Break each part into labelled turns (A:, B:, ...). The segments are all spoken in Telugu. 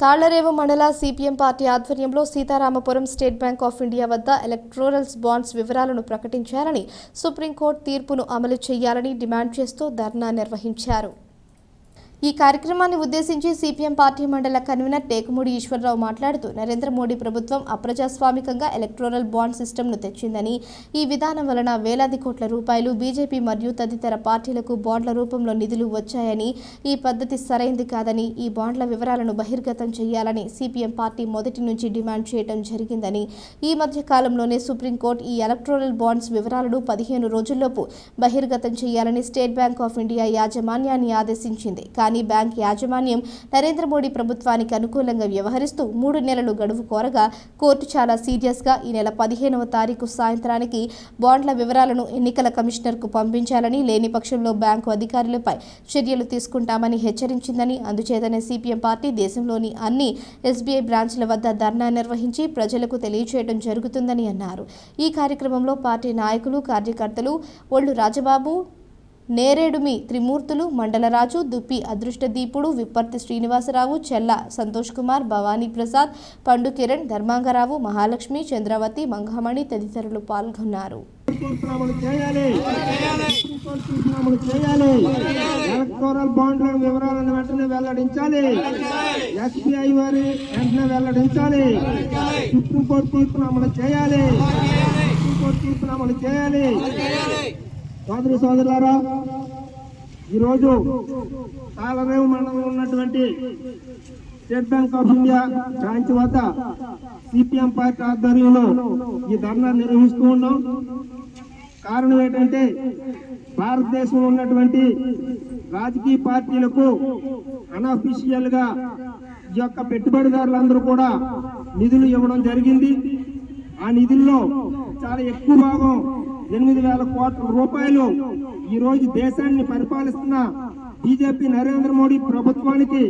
A: తాళ్ళరేవు మండల సిపిఎం పార్టీ ఆధ్వర్యంలో Sitaramapuram state bank of India వద్ద ఎలక్ట్రోరల్స్ బాండ్స్ వివరాలను ప్రకటించాలని సుప్రీంకోర్టు తీర్పును అమలు చేయాలని డిమాండ్ చేస్తూ ధర్నా నిర్వహించారు. ఈ కార్యక్రమాన్ని ఉద్దేశించి సిపిఎం పార్టీ మండల కన్వీనర్ టేకుమూడి ఈశ్వరరావు మాట్లాడుతూ నరేంద్ర మోడీ ప్రభుత్వం అప్రజాస్వామికంగా ఎలక్టోరల్ బాండ్ సిస్టమ్ను తెచ్చిందని ఈ విధానం వలన వేలాది కోట్ల రూపాయలు బీజేపీ మరియు తదితర పార్టీలకు బాండ్ల రూపంలో నిధులు వచ్చాయని ఈ పద్ధతి సరైంది కాదని ఈ బాండ్ల వివరాలను బహిర్గతం చేయాలని సిపిఎం పార్టీ మొదటి నుంచి డిమాండ్ చేయడం జరిగిందని ఈ మధ్య కాలంలోనే సుప్రీంకోర్టు ఈ ఎలక్టోరల్ బాండ్స్ వివరాలను పదిహేను రోజుల్లోపు బహిర్గతం చేయాలని స్టేట్ బ్యాంక్ ఆఫ్ ఇండియా యాజమాన్యాన్ని ఆదేశించింది. కానీ బ్యాంక్ యాజమాన్యం నరేంద్ర మోడీ ప్రభుత్వానికి అనుకూలంగా వ్యవహరిస్తూ మూడు నెలలు గడువు కోరగా కోర్టు చాలా సీరియస్గా ఈ నెల పదిహేనవ తారీఖు సాయంత్రానికి బాండ్ల వివరాలను ఎన్నికల కమిషనర్కు పంపించాలని లేని పక్షంలో బ్యాంకు అధికారులపై చర్యలు తీసుకుంటామని హెచ్చరించిందని అందుచేతనే సిపిఎం పార్టీ దేశంలోని అన్ని ఎస్బీఐ బ్రాంచ్ల వద్ద ధర్నా నిర్వహించి ప్రజలకు తెలియచేయడం జరుగుతుందని అన్నారు. ఈ కార్యక్రమంలో పార్టీ నాయకులు కార్యకర్తలు ఒళ్ళు రాజబాబు నేరేడుమి త్రిమూర్తులు మండలరాజు దుప్పి అదృష్టదీపుడు విప్పర్తి శ్రీనివాసరావు చెల్ల సంతోష్ కుమార్ భవానీ ప్రసాద్ పండు కిరణ్ ధర్మాంగరావు మహాలక్ష్మి చంద్రవతి మంగమణి తదితరులు పాల్గొన్నారు.
B: ఎలక్టోరల్ బాండ్ల వివరాలను వెంటనే వెల్లడించాలి. ఎస్బీఐ వారి వెంటనే వెల్లడించాలి. సుప్రీంకోర్టు చేయాలి. సుప్రీంకోర్టు చేయాలి. సోదరి సోదరులారా ఈరోజు కాలరేవు మండలంలో ఉన్నటువంటి state bank of India branch వద్ద సిపిఎం పార్టీ ఆధ్వర్యంలో ఈ ధర్నా నిర్వహిస్తూ ఉన్నాం. కారణం ఏంటంటే భారతదేశంలో ఉన్నటువంటి రాజకీయ పార్టీలకు అనఫిషియల్గా ఈ యొక్క పెట్టుబడిదారులందరూ కూడా నిధులు ఇవ్వడం జరిగింది. ఆ నిధుల్లో చాలా ఎక్కువ భాగం ఎనిమిది వేల కోట్ల రూపాయలు ఈ రోజు దేశాన్ని పరిపాలిస్తున్న బీజేపీ నరేంద్ర మోడీ ప్రభుత్వానికి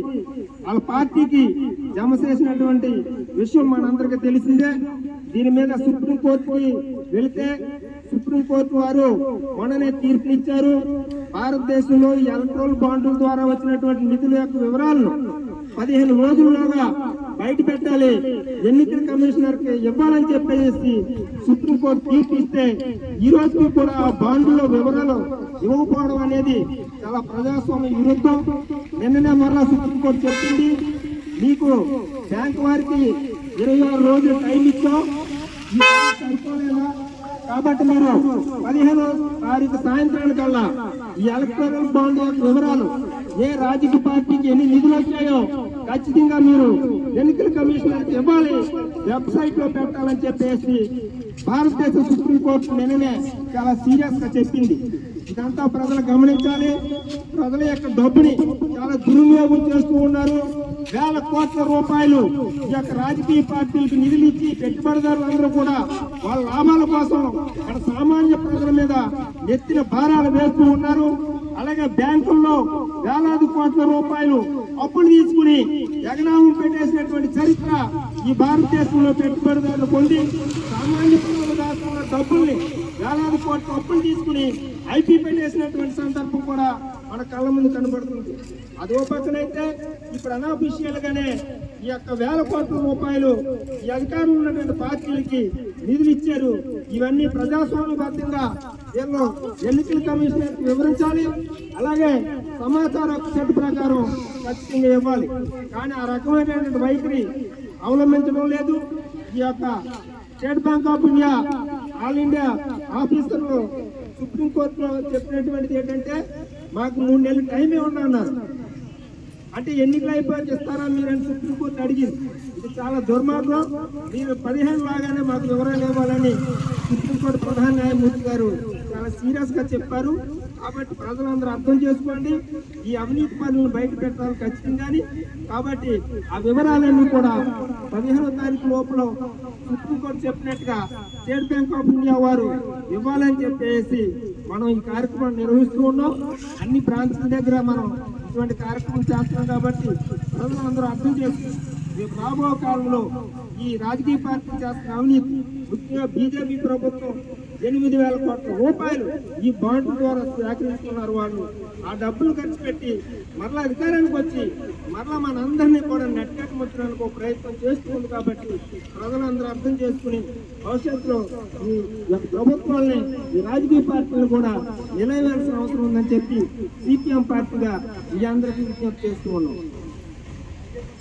B: వాళ్ళ పార్టీకి జమ చేసినటువంటి విషయం మనందరికీ తెలిసిందే. దీని మీద సుప్రీంకోర్టుకి వెళితే సుప్రీంకోర్టు వారు మొన్ననే తీర్పునిచ్చారు భారతదేశంలో ఈ ఎలక్ట్రోల్ బాండ్ల ద్వారా వచ్చినటువంటి నిధుల యొక్క వివరాలను పదిహేను రోజుల్లోగా బయట పెట్టాలి. ఎన్నికల కమిషనర్కి ఇవ్వాలని చెప్పేసి సుప్రీంకోర్టు తీర్పు ఇస్తే ఈ రోజు కూడా ఆ బాండ్ల వివరాలు ఇవ్వకపోవడం అనేది చాలా ప్రజాస్వామ్య విరుద్ధం. నిన్ననే మరలా సుప్రీంకోర్టు చెప్పింది. మీకు బ్యాంక్ వారికి ఇరవై ఆరు రోజులు టైం ఇచ్చాం. సరిపోలేదా? కాబట్టి మీరు పదిహేను తారీఖు సాయంత్రానికల్లా ఈ ఎలక్ట్రానిక్ బాండ్ యొక్క వివరాలు ఏ రాజకీయ పార్టీకి ఎన్ని నిధులు వచ్చాయో ఖచ్చితంగా మీరు ఎన్నికల కమిషనర్ ఇవ్వాలి. వెబ్సైట్లో పెట్టాలని చెప్పేసి భారతదేశ సుప్రీంకోర్టు నిన్ననే చాలా సీరియస్గా చెప్పింది. ఇదంతా ప్రజలు గమనించాలి. ప్రజల యొక్క డబ్బుని చాలా దుర్వినియోగం చేస్తూ ఉన్నారు. వేల కోట్ల రూపాయలు ఈ యొక్క రాజకీయ పార్టీలకు నిధులు ఇచ్చి పెట్టుబడిదారులందరూ కూడా వాళ్ళ లాభాల కోసం మన సామాన్య ప్రజల మీద ఎత్తిన భారాలు వేస్తూ ఉన్నారు. అలాగే బ్యాంకుల్లో వేలాది కోట్ల రూపాయలు అప్పులు తీసుకుని ఎగనామం పెట్టేసినటువంటి చరిత్ర ఈ భారతదేశంలో పెట్టుబడిదారులు పొంది సామాన్య దాచుకున్న డబ్బుల్ని వేలాది కోట్ల అప్పులు తీసుకుని ఐపీ పెట్టేసినటువంటి సందర్భం కూడా మన కళ్ళ ముందు కనబడుతుంది. అదో పక్కనైతే ఇప్పుడు అనాఫిషియల్ గానే ఈ యొక్క వేల కోట్ల రూపాయలు ఈ అధికారంలో ఉన్నటువంటి పార్టీలకి నిధులు ఇచ్చారు. ఇవన్నీ ప్రజాస్వామ్యబద్ధంగా వీళ్ళు ఎన్నికల కమిషనర్ వివరించాలి. అలాగే సమాచార హక్కు చట్ట ప్రకారం ఖచ్చితంగా ఇవ్వాలి. కానీ ఆ రకమైనటువంటి వైఖరి అవలంబించడం లేదు. ఈ యొక్క state bank of India all India ఆఫీసర్లు సుప్రీంకోర్టులో చెప్పినటువంటిది ఏంటంటే మాకు మూడు నెలలు టైం ఇవ్వండి అన్నారు అంటే ఎన్నికలు అయిపోయాక ఇస్తారా మీరని సుప్రీంకోర్టు అడిగింది. ఇది చాలా దుర్మార్గం. మీరు పదిహేను లాగానే మాకు వివరాలు ఇవ్వాలని సుప్రీంకోర్టు ప్రధాన న్యాయమూర్తి గారు చాలా సీరియస్గా చెప్పారు. కాబట్టి ప్రజలందరూ అర్థం చేసుకోండి. ఈ అవినీతి పనులను బయట పెట్టాలి ఖచ్చితంగాని. కాబట్టి ఆ వివరాలన్నీ కూడా పదిహేనో తారీఖు లోపల సుప్రీంకోర్టు చెప్పినట్టుగా స్టేట్ బ్యాంక్ ఆఫ్ ఇండియా వారు ఇవ్వాలని చెప్పేసి మనం ఈ కార్యక్రమం నిర్వహిస్తూ ఉన్నాం. అన్ని బ్రాంచ్ల దగ్గర మనం ఇటువంటి కార్యక్రమం చేస్తున్నాం కాబట్టి ప్రజలందరూ అర్థం చేసుకుని రేపు రాబో కాలంలో ఈ రాజకీయ పార్టీ చేస్తున్న అవినీతి ముఖ్యంగా బీజేపీ ప్రభుత్వం ఎనిమిది వేల కోట్ల రూపాయలు ఈ బాండ్ ద్వారా సేకరిస్తున్నారు వాళ్ళు. ఆ డబ్బులు ఖర్చు పెట్టి మరలా అధికారానికి వచ్చి మరలా మనందరినీ కూడా నెట్టెక్కముచ్చడానికి ఒక ప్రయత్నం చేస్తుంది కాబట్టి ప్రజలందరూ అర్థం చేసుకుని భవిష్యత్తులో ఈ ప్రభుత్వాలని ఈ రాజకీయ పార్టీలు కూడా నిలవేయాల్సిన అవసరం ఉందని చెప్పి సిపిఎం పార్టీగా ఈ అందరికీ విజ్ఞప్తి చేస్తూ ఉన్నాం.